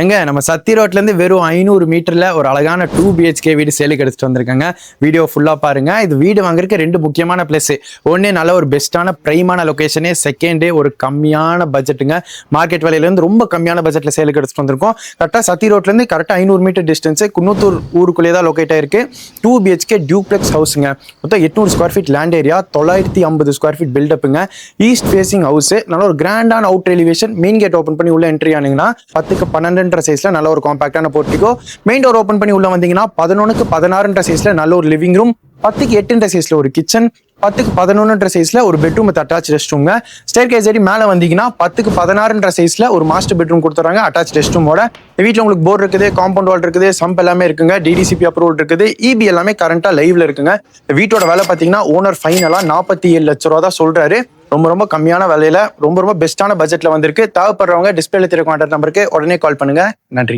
எங்க நம்ம சத்தி ரோட்ல இருந்து வெறும் ஐநூறு மீட்டர்ல ஒரு அழகான டூ பிஹெச்கே வீடு சேலுக்கு எடுத்துட்டு வந்திருக்காங்க. வீடியோ ஃபுல்லா பாருங்க. இது வீடு வாங்குறதுக்கு ரெண்டு முக்கியமான பிளேஸு ஒன்று நல்ல ஒரு பெஸ்ட்டான பிரைமான லொகேஷனே செகண்டே ஒரு கம்மியான பட்ஜெட்டுங்க மார்க்கெட் விலையிலேருந்து ரொம்ப கம்மியான பட்ஜெட்ல சேலுக்கு எடுத்துட்டு வந்திருக்கோம். கரெக்டா சத்தி ரோட்ல இருந்து கரெக்டா ஐநூறு மீட்டர் டிஸ்டன்ஸ் குன்னத்தூர் ஊருக்குள்ளே தான் லொகேட் ஆயிருக்கு. டூ பிஹெச்கே டியூப்ளெக்ஸ் ஹவுஸுங்க மொத்தம் எட்நூறு ஸ்கொயர் ஃபீட் லேண்ட் ஏரியா தொள்ளாயிரத்தி ஐம்பது ஸ்கொயர் ஃபீட் பில்டப்புங்க ஈஸ்ட் ஃபேசிங் ஹவுஸ் நல்ல ஒரு கிராண்டான out elevation main gate open பண்ணி உள்ள என்ட்ரி ஆனீங்கன்னா பத்துக்கு பன்னெண்டு பன்னெண்டுன்ற சைஸ்ல நல்ல ஒரு காம்பாக்டான போர்ட்டிகோ மெயின் டோர் ஓப்பன் பண்ணி உள்ள வந்தீங்கன்னா பதினொன்னுக்கு பதினாறுன்ற சைஸ்ல நல்ல ஒரு லிவிங் ரூம் பத்துக்கு எட்டுன்ற சைஸ்ல ஒரு கிச்சன் பத்துக்கு பதினொன்றுன்ற சைஸ்ல ஒரு பெட்ரூம் அட்டாச் ரெஸ்ட் ரூம்ங்க ஸ்டேர் கேஸ் ஏறி மேலே வந்தீங்கன்னா பத்துக்கு பதினாறுன்ற சைஸ்ல ஒரு மாஸ்டர் பெட்ரூம் கொடுத்துறாங்க அட்டாச் ரெஸ்ட் ரூமோட வீட்டில் உங்களுக்கு போர் இருக்குது காம்பவுண்ட் வால் இருக்குது சம்ப் எல்லாமே இருக்குங்க டிடிசிபி அப்ரூவல் இருக்குது இபி எல்லாமே கரண்டா லைவ்ல இருக்குங்க. இந்த வீட்டோட வேலை பார்த்தீங்கன்னா ஓனர் ஃபைனலா நாற்பத்தி ஏழு லட்ச ரூபா தான் சொல்றாரு. ரொம்ப ரொம்ப கம்மியான விலையில ரொம்ப ரொம்ப பெஸ்ட்டான பட்ஜெட்ல வந்திருக்கு. தேவைப்படுறவங்க டிஸ்பிளேல தெரிய கான்டாக்ட் நம்பருக்கு உடனே கால் பண்ணுங்க. நன்றி.